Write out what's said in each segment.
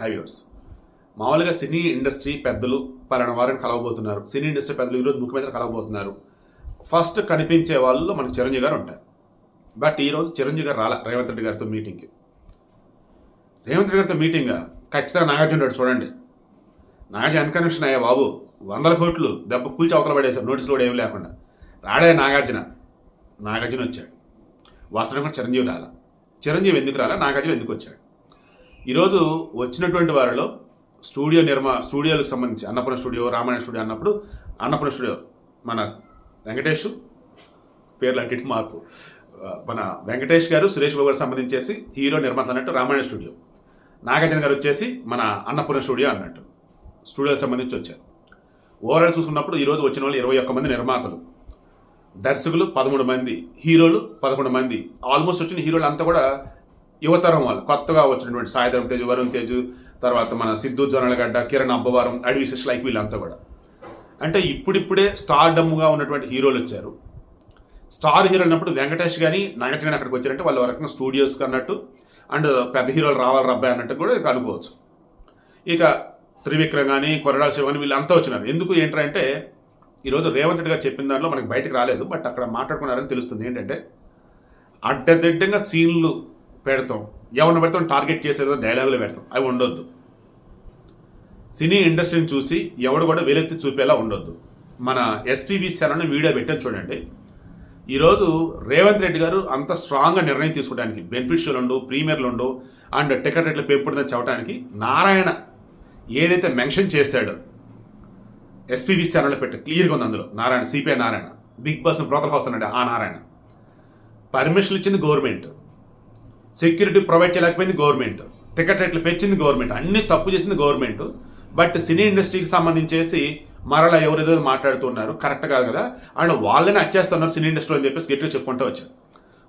హైవ్యూర్స్ మామూలుగా cine industry పెద్దలు పలానా వారిని కలవబోతున్నారు. సినీ ఇండస్ట్రీ పెద్దలు ఈరోజు ముఖ్యమంత్రి కలవబోతున్నారు. ఫస్ట్ కనిపించే వాళ్ళు మనకు చిరంజీవి గారు ఉంటారు. బట్ ఈరోజు చిరంజీవి గారు రాలే రేవంత్ రెడ్డి గారితో మీటింగ్కి. రేవంత్ రెడ్డి గారితో మీటింగ్ ఖచ్చితంగా నాగార్జున రెడ్డి చూడండి. నాగార్జున అన్కన్వెన్షన్ అయ్యా బాబు వందల కోట్లు దెబ్బ కూల్చి అవతల పడేశారు. నోటీసులు కూడా ఏమి లేకుండా. రాడే నాగార్జున. నాగార్జున వచ్చాడు. వాస్తవంగా చిరంజీవి రాలా. చిరంజీవి ఎందుకు రాలా? నాగార్జున ఎందుకు వచ్చాడు? ఈరోజు వచ్చినటువంటి వారిలో స్టూడియో నిర్మా స్టూడియోలకు సంబంధించి అన్నపూర్ణ స్టూడియో రామాయణ స్టూడియో అన్నప్పుడు అన్నపూర్ణ స్టూడియో మన వెంకటేష్ పేర్లు అంటే మార్పు. మన వెంకటేష్ గారు సురేష్ బాబు గారు సంబంధించేసి హీరో నిర్మాత అన్నట్టు రామాయణ స్టూడియో. నాగార్జున గారు వచ్చేసి మన అన్నపూర్ణ స్టూడియో అన్నట్టు స్టూడియోకి సంబంధించి వచ్చారు. ఓవరాల్ చూసుకున్నప్పుడు ఈరోజు వచ్చిన వాళ్ళు ఇరవై ఒక్క మంది నిర్మాతలు. దర్శకులు పదమూడు మంది హీరోలు పదకొండు మంది. ఆల్మోస్ట్ వచ్చిన హీరోలు అంతా కూడా యువతరం వాళ్ళు కొత్తగా వచ్చినటువంటి సాయిధరం తేజ్ వరుణ్ తేజ్ తర్వాత మన సిద్ధు జొన్నలగడ్డ కిరణ్ అబ్బవారం అడవి లైక్ వీళ్ళంతా కూడా. అంటే ఇప్పుడిప్పుడే స్టార్డమ్గా ఉన్నటువంటి హీరోలు వచ్చారు. స్టార్ హీరో అన్నప్పుడు వెంకటేష్ కానీ నగజ్ కానీ అక్కడికి వచ్చారంటే వాళ్ళు వరకు స్టూడియోస్కి అన్నట్టు అండ్ పెద్ద హీరోలు రావాలి రబ్బాయి అన్నట్టు కూడా ఇక అనుకోవచ్చు ఇక త్రివిక్రమ్ కానీ కొరడాల శివ కానీ వీళ్ళంతా వచ్చినారు. ఎందుకు ఏంటంటే ఈరోజు రేవంత్ రెడ్డి గారు చెప్పిన దాంట్లో మనకి బయటకు రాలేదు బట్ అక్కడ మాట్లాడుకున్నారని తెలుస్తుంది. ఏంటంటే అడ్డదిడ్డంగా సీన్లు పెడతాం. ఎవరిని పెడతాం? టార్గెట్ చేసేదో డైలాగులు పెడతాం. అవి ఉండొద్దు. సినీ ఇండస్ట్రీని చూసి ఎవడు కూడా వేలెత్తి చూపేలా ఉండొద్దు. మన ఎస్పీబీ ఛానల్ని వీడియో పెట్టాను చూడండి. ఈరోజు రేవంత్ రెడ్డి గారు అంత స్ట్రాంగ్గా నిర్ణయం తీసుకోవడానికి బెనిఫిషియల్ ఉండు ప్రీమియర్లు ఉండు అండ్ టికెట్ రేట్లు పెంపుడుదని చెప్పడానికి నారాయణ ఏదైతే మెన్షన్ చేశాడో ఎస్పీబీ ఛానల్లో పెట్టి క్లియర్గా ఉంది అందులో. Narayana CPI Narayana. Big boss broker house అన్నాడు ఆ నారాయణ. పర్మిషన్ ఇచ్చింది గవర్నమెంట్. సెక్యూరిటీ ప్రొవైడ్ చేయలేకపోయింది గవర్నమెంట్. టికెట్ రేట్లు పెంచింది గవర్నమెంట్. అన్ని తప్పు చేసింది గవర్నమెంట్. బట్ సినీ ఇండస్ట్రీకి సంబంధించేసి మరలా ఎవరేదో మాట్లాడుతున్నారు. కరెక్ట్ కాదు కదా? అండ్ వాళ్ళని వచ్చేస్తున్నారు సినీ ఇండస్ట్రీ అని చెప్పేసి గట్టిగా చెప్పుకుంటూ వచ్చారు.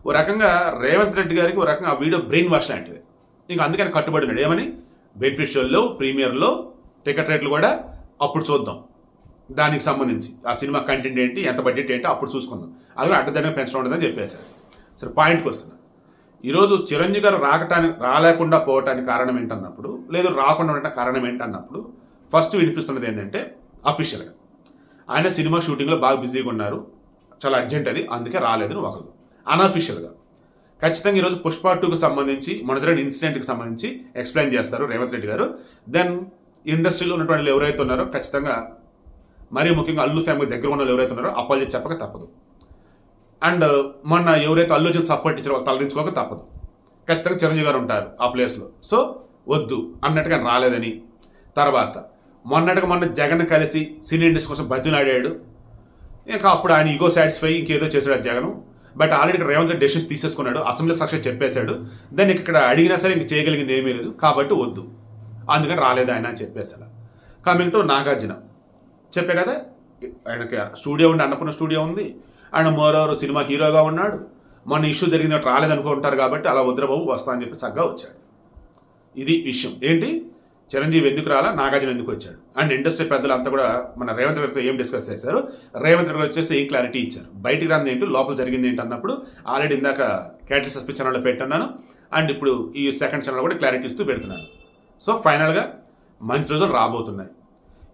ఓ రకంగా రేవంత్ రెడ్డి గారికి ఓ రకంగా ఆ వీడియో బ్రెయిన్ వాష్ లాంటిది. ఇంకా అందుకని కట్టుబడి ఉన్నాడు. ఏమని? బెనిఫిషియల్లో ప్రీమియర్లో టికెట్ రేట్లు కూడా అప్పుడు చూద్దాం. దానికి సంబంధించి ఆ సినిమా కంటెంట్ ఏంటి ఎంత బడ్జెట్ ఏంటి అప్పుడు చూసుకుందాం. అది కూడా అడ్డదంగా పెంచడం ఉండదని చెప్పేశారు. సరే పాయింట్కి వస్తున్నా. ఈరోజు చిరంజీవి గారు రాకటానికి రాలేకుండా పోవటానికి కారణం ఏంటన్నప్పుడు లేదు రాకుండా ఉండటానికి కారణం ఏంటన్నప్పుడు ఫస్ట్ వినిపిస్తున్నది ఏంటంటే అఫీషియల్గా ఆయన సినిమా షూటింగ్లో బాగా బిజీగా ఉన్నారు. చాలా అర్జెంట్ అది అందుకే రాలేదని ఒకరు అన్అఫీషియల్గా ఖచ్చితంగా ఈరోజు పుష్ప టూకి సంబంధించి మన జరిగిన ఇన్సిడెంట్కి సంబంధించి ఎక్స్ప్లెయిన్ చేస్తారు రేవంత్ రెడ్డి గారు. దెన్ ఇండస్ట్రీలో ఉన్నటువంటి ఎవరైతే ఉన్నారో ఖచ్చితంగా మరీ ముఖ్యంగా అల్లు ఫ్యామిలీ దగ్గర ఉన్న ఎవరైతే ఉన్నారో అపాలజీ చెప్పక తప్పదు. అండ్ మొన్న ఎవరైతే అల్లు అర్జున్ సపోర్ట్ ఇచ్చారో వాళ్ళు తలదించుకోక తప్పదు. ఖచ్చితంగా చిరంజీవి గారు ఉంటారు ఆ ప్లేస్లో సో వద్దు అన్నట్టుగా రాలేదని. తర్వాత మొన్నటిగా మొన్న జగన్ కలిసి సినీ ఇండస్ట్రీ కోసం బతిలాడాడు ఇంకా అప్పుడు ఆయన ఈగో సాటిస్ఫై ఇంకేదో చేశాడు ఆ జగన్. బట్ ఆల్రెడీ ఇక్కడ రేవంత్ రెడ్డి డెసిషన్స్ తీసేసుకున్నాడు. అసెంబ్లీ సాక్షి చెప్పేశాడు. దాన్ని ఇక్కడ అడిగినా సరే ఇంక చేయగలిగింది ఏమీ లేదు. కాబట్టి వద్దు. అందుకని రాలేదు ఆయన అని చెప్పేసాను కమింగ్ టు నాగార్జున. చెప్పే కదా ఆయనకి స్టూడియో ఉండి అన్నపూర్ణ స్టూడియో ఉంది. అండ్ మోరోవర్ సినిమా హీరోగా ఉన్నాడు. మన ఇష్యూ జరిగింది రాలేదనుకుంటారు కాబట్టి అలా వద్రబాబు వస్తా అని చెప్పి చక్కగా వచ్చాడు. ఇది విషయం. ఏంటి? చిరంజీవి ఎందుకు రాలా? నాగార్జున ఎందుకు వచ్చాడు? అండ్ ఇండస్ట్రీ పెద్దలు అంతా కూడా మన రేవంత్ రెడ్డితో ఏం డిస్కస్ చేశారు? రేవంత్ రెడ్డి వచ్చేసి ఏం క్లారిటీ ఇచ్చారు? బయటికి రాంది ఏంటి? లోపల జరిగింది ఏంటి అన్నప్పుడు ఆల్రెడీ ఇందాక క్యాటరీ సస్పి ఛానల్లో పెట్టున్నాను అండ్ ఇప్పుడు ఈ సెకండ్ ఛానల్ కూడా క్లారిటీ ఇస్తూ పెడుతున్నాను. సో ఫైనల్గా మంచి రోజులు రాబోతున్నాయి.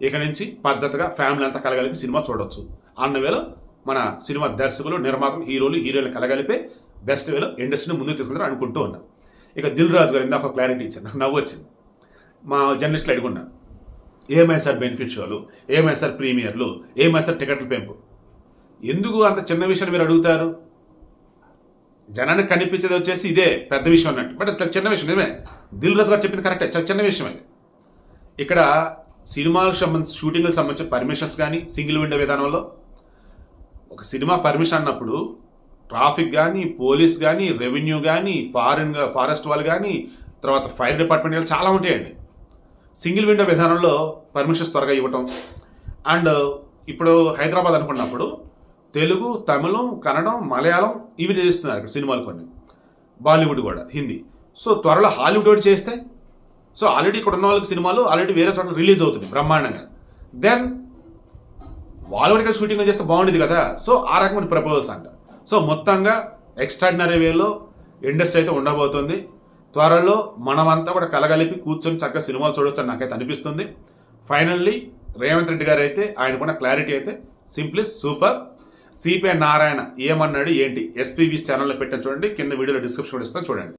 ఇక నుంచి పద్ధతిగా ఫ్యామిలీ అంతా కలగలిపి సినిమా చూడొచ్చు. అన్న వేళ మన సినిమా దర్శకులు నిర్మాతలు హీరోలు హీరోలు కలగలిపే బెస్ట్ వేలో ఇండస్ట్రీని ముందుకు తీసుకుంటారు అనుకుంటూ ఉన్నాం. ఇక దిల్ రాజు గారు ఇందాక క్లారిటీ ఇచ్చారు. నాకు నవ్వు వచ్చింది. మా జర్నలిస్టులు అడుగున్నా ఏమైనా సార్ బెనిఫిట్ షోలు ఏమైనా సార్ ప్రీమియర్లు ఏమైనా సార్ టికెట్ల పెంపు? ఎందుకు అంత చిన్న విషయాన్ని మీరు అడుగుతారు? జనానికి కనిపించేది వచ్చేసి ఇదే పెద్ద విషయం అన్నట్టు. బట్ చాలా చిన్న విషయం నిజమే. దిల్ రాజు గారు చెప్పింది కరెక్టే చాలా చిన్న విషయం అది. ఇక్కడ సినిమాలకు సంబంధించి షూటింగ్లకు సంబంధించిన పర్మిషన్స్ కానీ సింగిల్ విండో విధానంలో ఒక సినిమా పర్మిషన్ అన్నప్పుడు ట్రాఫిక్ కానీ పోలీస్ కానీ రెవెన్యూ కానీ ఫారెన్ ఫారెస్ట్ వాళ్ళు కానీ తర్వాత ఫైర్ డిపార్ట్మెంట్ కానీ చాలా ఉంటాయండి. సింగిల్ విండో విధానంలో పర్మిషన్స్ త్వరగా ఇవ్వటం. అండ్ ఇప్పుడు హైదరాబాద్ అనుకున్నప్పుడు తెలుగు తమిళం కన్నడం మలయాళం ఇవి చేస్తున్నారు ఇక్కడ సినిమాలు కొన్ని. బాలీవుడ్ కూడా హిందీ. సో త్వరలో హాలీవుడ్ ఒకటి చేస్తే సో ఆల్రెడీ ఇక్కడ ఉన్న వాళ్ళకి సినిమాలు ఆల్రెడీ వేరే చోట రిలీజ్ అవుతుంది బ్రహ్మాండంగా. దెన్ వాళ్ళు ఇక్కడ షూటింగ్ చేస్తే బాగుండేది కదా. సో ఆ రకమైన ప్రపోజల్స్ అంట. సో మొత్తంగా ఎక్స్ట్రాడినరీ వేలో ఇండస్ట్రీ అయితే ఉండబోతుంది. త్వరలో మనమంతా కూడా కలగలిపి కూర్చొని చక్కగా సినిమాలు చూడొచ్చు అని నాకైతే అనిపిస్తుంది. ఫైనల్లీ రేవంత్ రెడ్డి గారు అయితే ఆయనకున్న క్లారిటీ అయితే సింప్లీ సూపర్ సిపిఐ నారాయణ ఏమన్నాడు ఏంటి? ఎస్పీబీ ఛానల్లో పెట్టాను చూడండి కింద వీడియోలో డిస్క్రిప్షన్ ఇస్తాను చూడండి.